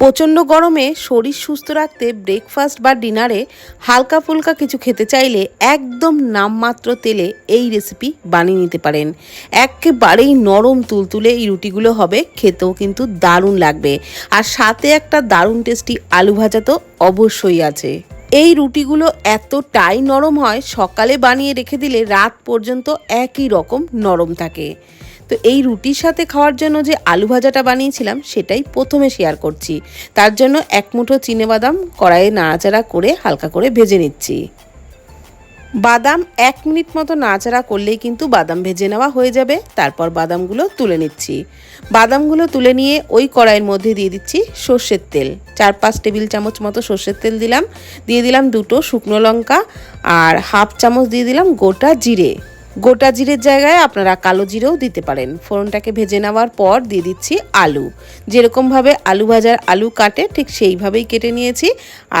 প্রচণ্ড গরমে শরীর সুস্থ রাখতে ব্রেকফাস্ট বা ডিনারে হালকা ফুলকা কিছু খেতে চাইলে একদম নামমাত্র তেলে এই রেসিপি বানিয়ে নিতে পারেন। একেবারেই নরম তুলতুলে এই রুটিগুলো হবে, খেতেও কিন্তু দারুণ লাগবে। আর সাথে একটা দারুণ টেস্টি আলু ভাজা তো অবশ্যই আছে। এই রুটিগুলো এতটাই নরম হয়, সকালে বানিয়ে রেখে দিলে রাত পর্যন্ত একই রকম নরম থাকে। তো এই রুটির সাথে খাওয়ার জন্য যে আলু ভাজাটা বানিয়েছিলাম, সেটাই প্রথমে শেয়ার করছি। তার জন্য এক মুঠো বাদাম কড়াইয়ে নাড়াচাড়া করে হালকা করে ভেজে নিচ্ছি। বাদাম এক মিনিট মতো নাড়াচাড়া করলেই কিন্তু বাদাম ভেজে নেওয়া হয়ে যাবে। তারপর বাদামগুলো তুলে নিচ্ছি। বাদামগুলো তুলে নিয়ে ওই কড়াইয়ের মধ্যে দিয়ে দিচ্ছি সর্ষের তেল। চার পাঁচ টেবিল চামচ মতো সর্ষের তেল দিলাম। দিয়ে দিলাম দুটো শুকনো লঙ্কা আর হাফ চামচ দিয়ে দিলাম গোটা জিরে। গোটা জিরের জায়গায় আপনারা কালো জিরেও দিতে পারেন। ফোড়নটাকে ভেজে নেওয়ার পর দিয়ে দিচ্ছি আলু। যেরকমভাবে আলু ভাজার আলু কাটে, ঠিক সেইভাবেই কেটে নিয়েছি।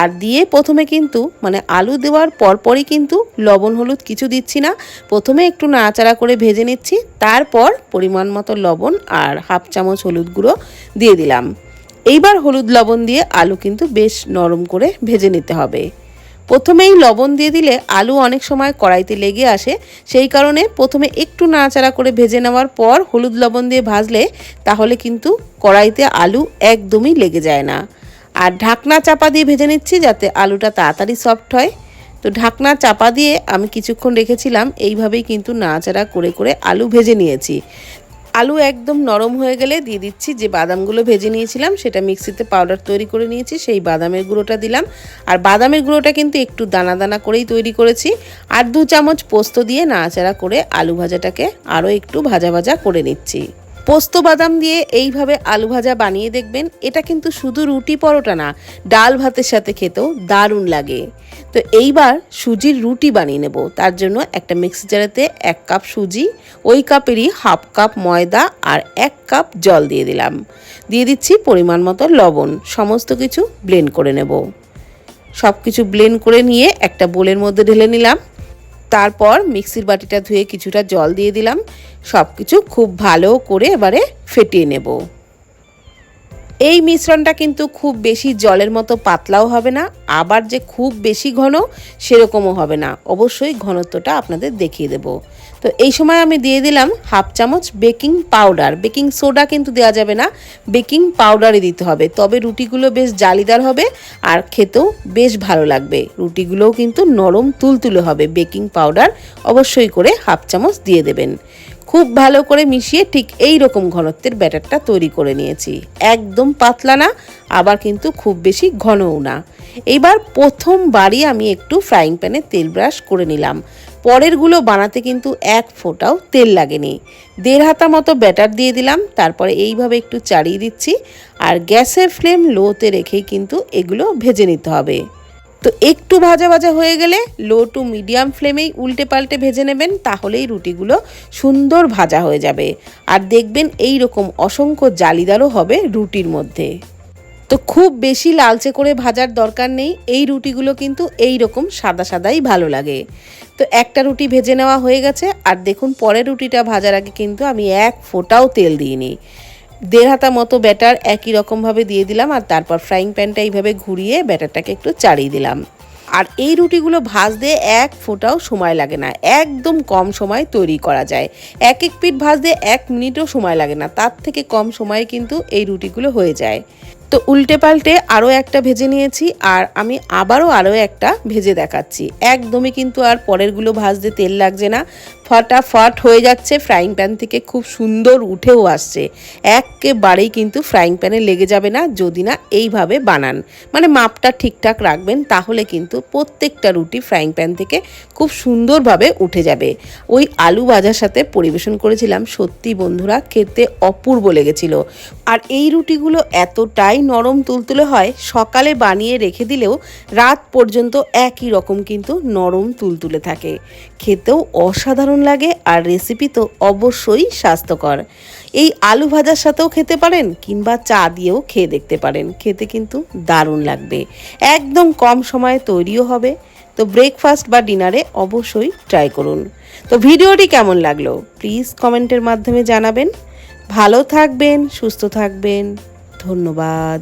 আর দিয়ে প্রথমে কিন্তু মানে আলু দেওয়ার পরপরই কিন্তু লবণ, হলুদ কিছু দিচ্ছি না। প্রথমে একটু নাড়াচাড়া করে ভেজে নিচ্ছি। তারপর পরিমাণ মতো লবণ আর হাফ চামচ হলুদ গুঁড়ো দিয়ে দিলাম। এইবার হলুদ লবণ দিয়ে আলু কিন্তু বেশ নরম করে ভেজে নিতে হবে। প্রথমেই লবণ দিয়ে দিলে আলু অনেক সময় কড়াইতে লেগে আসে। সেই কারণে প্রথমে একটু নাড়াচাড়া করে ভেজে নেওয়ার পর হলুদ লবণ দিয়ে ভাজলে তাহলে কিন্তু কড়াইতে আলু একদমই লেগে যায় না। আর ঢাকনা চাপা দিয়ে ভেজে নিচ্ছি যাতে আলুটা তাড়াতাড়ি সফট হয়। তো ঢাকনা চাপা দিয়ে আমি কিছুক্ষণ রেখেছিলাম, এইভাবেই কিন্তু নাড়াচাড়া করে করে আলু ভেজে নিয়েছি। আলু একদম নরম হয়ে গেলে দিয়ে দিচ্ছি যে বাদামগুলো ভেজে নিয়েছিলাম, সেটা মিক্সিতে পাউডার তৈরি করে নিয়েছি, সেই বাদামের গুঁড়োটা দিলাম। আর বাদামের গুঁড়োটা কিন্তু একটু দানা দানা করেই তৈরি করেছি। আর দু চামচ পোস্ত দিয়ে নাড়াচাড়া করে আলু ভাজাটাকে আরও একটু ভাজা ভাজা করে নিচ্ছি। পোস্ত বাদাম দিয়ে এইভাবে আলু ভাজা বানিয়ে দেখবেন, এটা কিন্তু শুধু রুটি পরোটা না, ডাল ভাতের সাথে খেতেও দারুণ লাগে। তো এইবার সুজির রুটি বানিয়ে নেব। তার জন্য একটা মিক্সি জারেতে এক কাপ সুজি, ওই কাপেরই হাফ কাপ ময়দা আর এক কাপ জল দিয়ে দিলাম। দিয়ে দিচ্ছি পরিমাণ মতো লবণ, সমস্ত কিছু ব্লেন্ড করে নেব। সব কিছু ব্লেন্ড করে নিয়ে একটা বোলের মধ্যে ঢেলে নিলাম। তারপর মিক্সির বাটিটা ধুয়ে কিছুটা জল দিয়ে দিলাম। সব কিছু খুব ভালো করে এবারে ফেটিয়ে নেব। এই মিশ্রণটা কিন্তু খুব বেশি জলের মতো পাতলাও হবে না, আবার যে খুব বেশি ঘন সেরকমও হবে না। অবশ্যই ঘনত্বটা আপনাদের দেখিয়ে দেব। তো এই সময় আমি দিয়ে দিলাম হাফ চামচ বেকিং পাউডার। বেকিং সোডা কিন্তু দেওয়া যাবে না, বেকিং পাউডারই দিতে হবে। তবে রুটিগুলো বেশ জালিদার হবে আর খেতেও বেশ ভালো লাগবে। রুটিগুলোও কিন্তু নরম তুলতুলে হবে। বেকিং পাউডার অবশ্যই করে হাফ চামচ দিয়ে দেবেন। খুব ভালো করে মিশিয়ে ঠিক এই রকম ঘনত্বের ব্যাটারটা তৈরি করে নিয়েছি। একদম পাতলা না, আবার কিন্তু খুব বেশি ঘনও না। এইবার প্রথমবারই আমি একটু ফ্রাইং প্যানে তেল ব্রাশ করে নিলাম। পরেরগুলো বানাতে কিন্তু এক ফোঁটাও তেল লাগেনি। দেড় হাতা মতো ব্যাটার দিয়ে দিলাম, তারপরে এইভাবে একটু চাড়িয়ে দিচ্ছি। আর গ্যাসের ফ্লেম লোতে রেখেই কিন্তু এগুলো ভেজে নিতে হবে। তো একটু ভাজা ভাজা হয়ে গেলে লো টু মিডিয়াম ফ্লেমেই উল্টে পাল্টে ভেজে নেবেন, তাহলেই রুটিগুলো সুন্দর ভাজা হয়ে যাবে। আর দেখবেন এই রকম অসংখ্য জালিদারও হবে রুটির মধ্যে। তো খুব বেশি লালচে করে ভাজার দরকার নেই, এই রুটিগুলো কিন্তু এই রকম সাদা সাদাই ভালো লাগে। তো একটা রুটি ভেজে নেওয়া হয়ে গেছে, আর দেখুন পরের রুটিটা ভাজার আগে কিন্তু আমি এক ফোঁটাও তেল দিইনি। দেড় হাতা মতো ব্যাটার একই রকমভাবে দিয়ে দিলাম আর তারপর ফ্রাইং প্যানটা এইভাবে ঘুরিয়ে ব্যাটারটাকে একটু চাড়িয়ে দিলাম। আর এই রুটিগুলো ভাজতে এক ফোঁটাও সময় লাগে না, একদম কম সময় তৈরি করা যায়। এক এক পিঠ ভাজতে এক মিনিটও সময় লাগে না, তার থেকে কম সময়ে কিন্তু এই রুটিগুলো হয়ে যায়। তো উল্টে পাল্টে আরও একটা ভেজে নিয়েছি, আর আমি আবারও আরও একটা ভেজে দেখাচ্ছি। একদমই কিন্তু আর পরেরগুলো ভাজতে তেল লাগছে না। ফটাফট হয়ে যাচ্ছে ফ্রাইং প্যান থেকে, খুব সুন্দর উঠেও আসছে। একেবারেই কিন্তু ফ্রাইং প্যানে লেগে যাবে না, যদি না এইভাবে বানান। মানে মাপটা ঠিকঠাক রাখবেন, তাহলে কিন্তু প্রত্যেকটা রুটি ফ্রাইং প্যান থেকে খুব সুন্দরভাবে উঠে যাবে। ওই আলু ভাজার সাথে পরিবেশন করেছিলাম, সত্যি বন্ধুরা, খেতে অপূর্ব লেগেছিল। আর এই রুটিগুলো এতটাই নরম তুলতুলে হয় সকালে বানিয়ে রেখে দিলেও রাত পর্যন্ত একই রকম কিন্তু নরম তুলতুলে থাকে। খেতেও অসাধারণ লাগে আর রেসিপি তো অবশ্যই স্বাস্থ্যকর। এই আলু ভাজার সাথেও খেতে পারেন কিংবা চা দিয়েও খেয়ে দেখতে পারেন। খেতে কিন্তু দারুণ লাগবে। একদম কম সময়ে তৈরিও হবে। তো ব্রেকফাস্ট বা ডিনারে অবশ্যই ট্রাই করুন। তো ভিডিওটি কেমন লাগল? প্লিজ কমেন্টের মাধ্যমে জানাবেন। ভালো থাকবেন, সুস্থ থাকবেন। ধন্যবাদ।